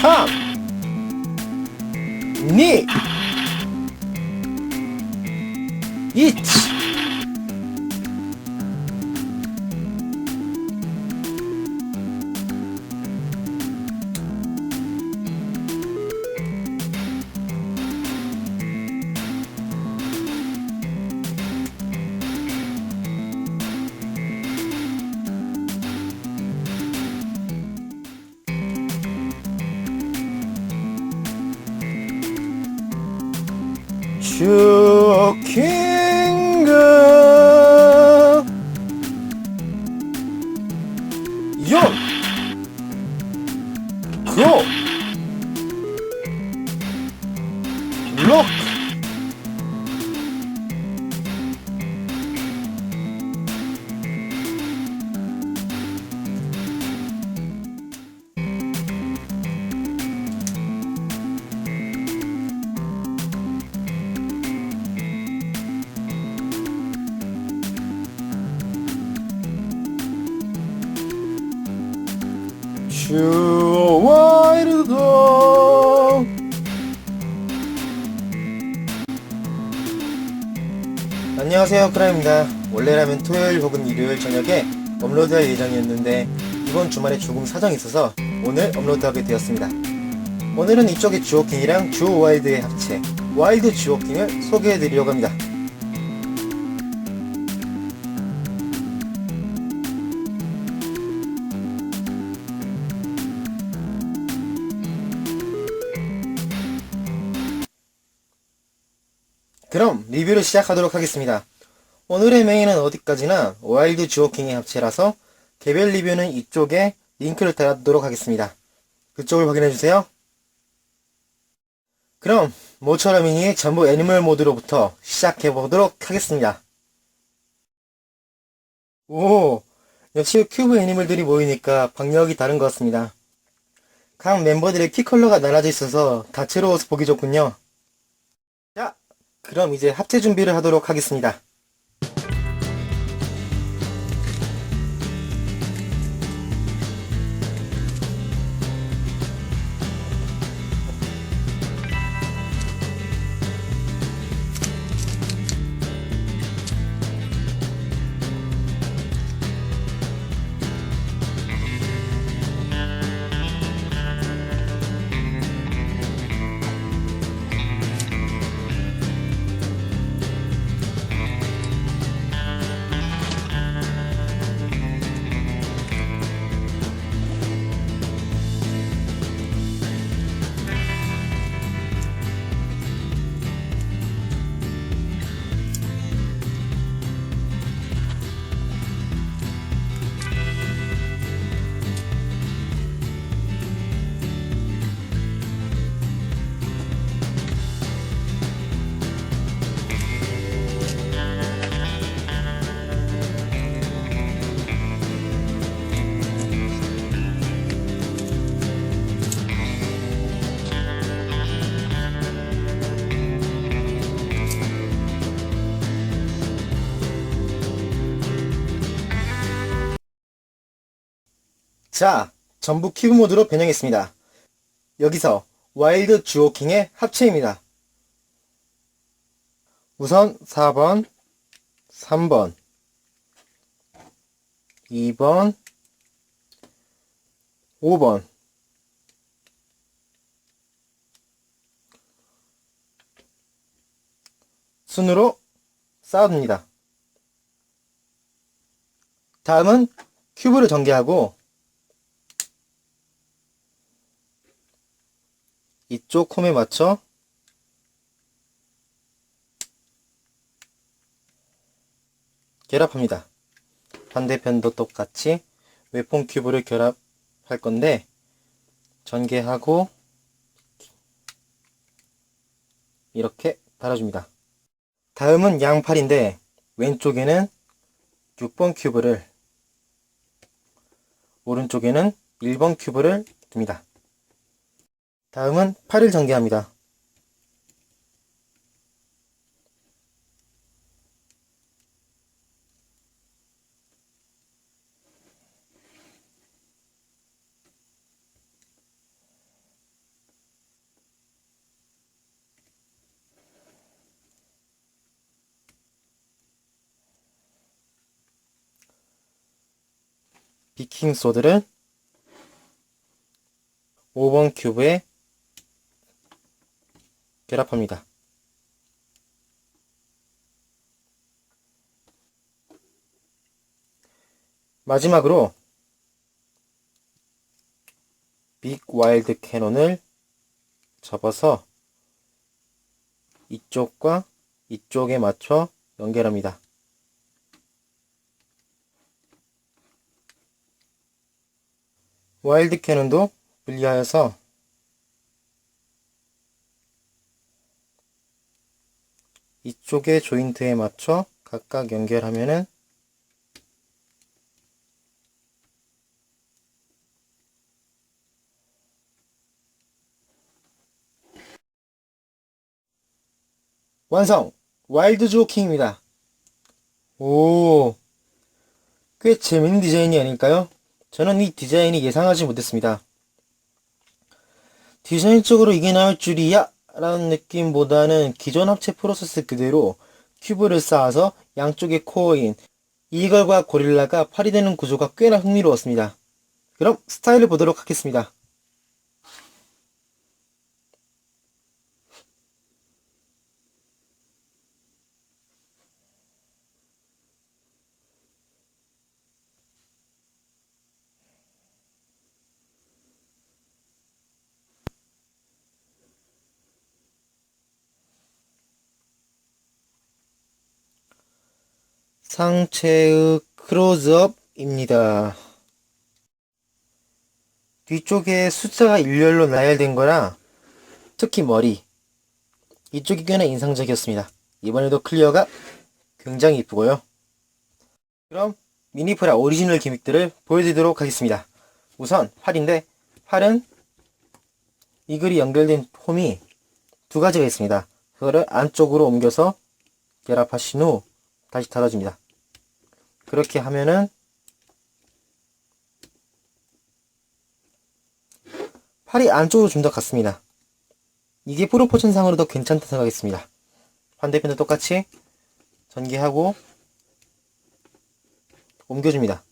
321 2 1 쇼킹 주와이르도 안녕하세요 크라입니다. 원래라면 토요일 혹은 일요일 저녁에 업로드할 예정이었는데 이번 주말에 조금 사정이 있어서 오늘 업로드하게 되었습니다. 오늘은 이쪽의 주워킹이랑 주와일드의 합체 와일드 주워킹을 소개해드리려고 합니다 그럼 리뷰를 시작하도록 하겠습니다. 오늘의 메인은 어디까지나 와일드 주워킹의 합체라서 개별 리뷰는 이쪽에 링크를 달아두도록 하겠습니다. 그쪽을 확인해주세요. 그럼 모처럼 이니 전부 애니멀 모드로부터 시작해보도록 하겠습니다. 오, 역시 큐브 애니멀들이 모이니까 박력이 다른 것 같습니다. 각 멤버들의 키 컬러가 나눠져 있어서 다채로워서 보기 좋군요. 자, 그럼 이제 합체 준비를 하도록 하겠습니다. 자, 전부 큐브 모드로 변형했습니다. 여기서 와일드 주오킹의 합체입니다. 우선 4번, 3번, 2번, 5번, 순으로 쌓아둡니다. 다음은 큐브를 전개하고 이쪽 홈에 맞춰 결합합니다. 반대편도 똑같이 웹폼 큐브를 결합할 건데 전개하고 이렇게 달아줍니다. 다음은 양팔인데 왼쪽에는 6번 큐브를 오른쪽에는 1번 큐브를 둡니다. 다음은 팔을 전개합니다. 비킹소드를 5번 큐브에 결합합니다. 마지막으로 빅 와일드 캐논을 접어서 이쪽과 이쪽에 맞춰 연결합니다. 와일드 캐논도 분리하여서 이쪽의 조인트에 맞춰 각각 연결하면은 완성! 와일드 주오킹입니다. 오, 꽤 재밌는 디자인이 아닐까요? 저는 이 디자인이 예상하지 못했습니다. 디자인적으로 이게 나올 줄이야! 라는 느낌보다는 기존 합체 프로세스 그대로 큐브를 쌓아서 양쪽에 코어인 이걸과 고릴라가 팔이 되는 구조가 꽤나 흥미로웠습니다. 그럼 스타일을 보도록 하겠습니다. 상체의 크로즈업입니다. 뒤쪽에 숫자가 일렬로 나열된 거라 특히 머리 이쪽이 꽤나 인상적이었습니다. 이번에도 클리어가 굉장히 이쁘고요. 그럼 미니프라 오리지널 기믹들을 보여드리도록 하겠습니다. 우선 팔인데 팔은 이 글이 연결된 홈이 두 가지가 있습니다. 그거를 안쪽으로 옮겨서 결합하신 후 다시 닫아줍니다. 그렇게 하면은 팔이 안쪽으로 좀 더 갔습니다. 이게 프로포션상으로 더 괜찮다 생각했습니다. 반대편도 똑같이 전개하고 옮겨줍니다.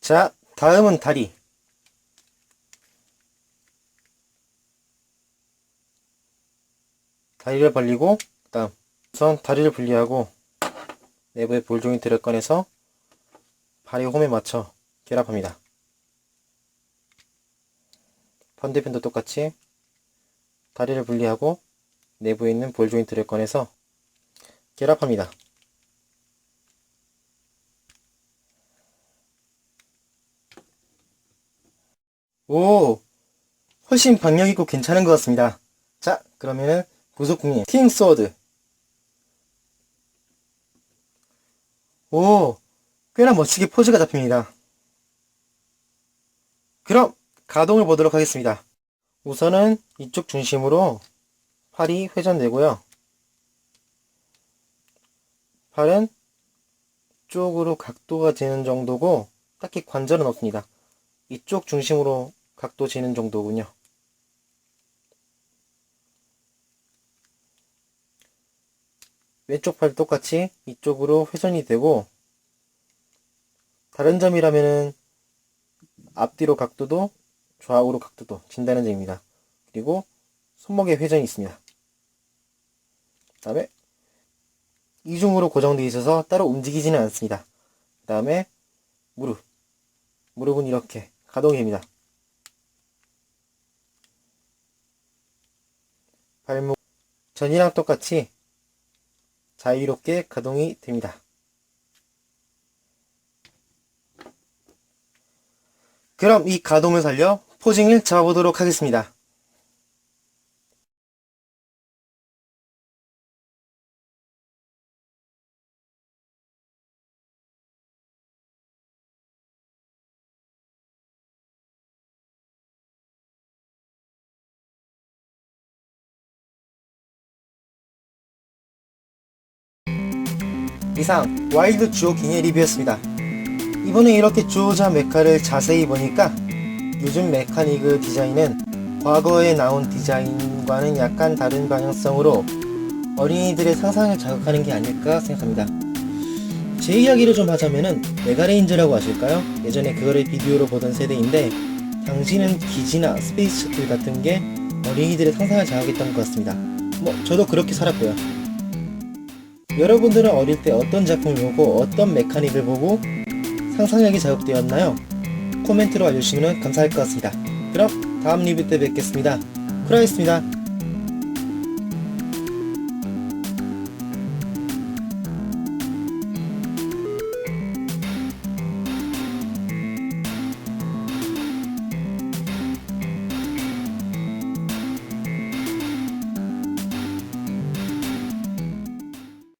자, 다음은 다리. 다리를 벌리고 그 다음 우선 다리를 분리하고 내부의 볼 조인트를 꺼내서 발이 홈에 맞춰 결합합니다. 반대편도 똑같이 다리를 분리하고 내부에 있는 볼 조인트를 꺼내서 결합합니다. 오! 훨씬 박력 있고 괜찮은 것 같습니다. 자, 그러면은 구속궁의 킹 소드. 오, 꽤나 멋지게 포즈가 잡힙니다. 그럼 가동을 보도록 하겠습니다. 우선은 이쪽 중심으로 팔이 회전되고요. 팔은 쪽으로 각도가 되는 정도고 딱히 관절은 없습니다. 이쪽 중심으로 각도 재는 정도군요. 왼쪽 팔 똑같이 이쪽으로 회전이 되고 다른 점이라면은 앞뒤로 각도도 좌우로 각도도 진다는 점입니다. 그리고 손목에 회전이 있습니다. 그 다음에 이중으로 고정되어 있어서 따로 움직이지는 않습니다. 그 다음에 무릎 무릎은 이렇게 가동이 됩니다. 발목 전이랑 똑같이 자유롭게 가동이 됩니다. 그럼 이 가동을 살려 포징을 잡아보도록 하겠습니다. 이상 와일드 주오킹의 리뷰였습니다. 이번에 이렇게 주오자 메카를 자세히 보니까 요즘 메카니그 디자인은 과거에 나온 디자인과는 약간 다른 방향성으로 어린이들의 상상을 자극하는 게 아닐까 생각합니다. 제 이야기를 좀 하자면은 메가레인즈라고 아실까요? 예전에 그거를 비디오로 보던 세대인데 당시는 기지나 스페이스 셔틀 같은 게 어린이들의 상상을 자극했던 것 같습니다. 뭐 저도 그렇게 살았고요. 여러분들은 어릴 때 어떤 작품을 보고 어떤 메카닉을 보고 상상력이 자극되었나요? 코멘트로 알려주시면 감사할 것 같습니다. 그럼 다음 리뷰 때 뵙겠습니다. 크라이스입니다.